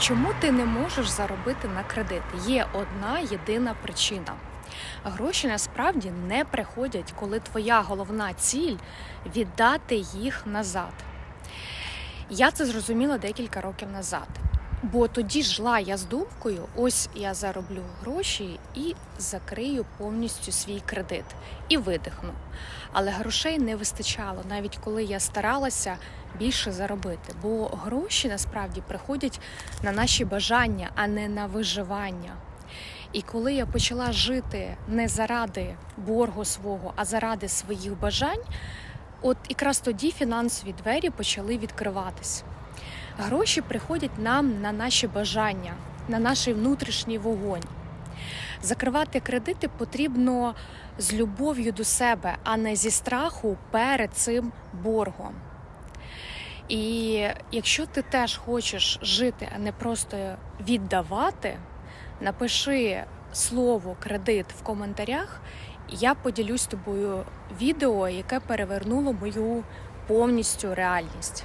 Чому ти не можеш заробити на кредит? Є одна єдина причина. Гроші насправді не приходять, коли твоя головна ціль віддати їх назад. Я це зрозуміла декілька років назад. Бо тоді жила я з думкою: ось я зароблю гроші і закрию повністю свій кредит і видихну. Але грошей не вистачало, навіть коли я старалася більше заробити. Бо гроші насправді приходять на наші бажання, а не на виживання. І коли я почала жити не заради боргу свого, а заради своїх бажань, от якраз тоді фінансові двері почали відкриватись. Гроші приходять нам на наші бажання, на наш внутрішній вогонь. Закривати кредити потрібно з любов'ю до себе, а не зі страху перед цим боргом. І якщо ти теж хочеш жити, а не просто віддавати, напиши слово кредит в коментарях, я поділюсь тобою відео, яке перевернуло мою повністю реальність.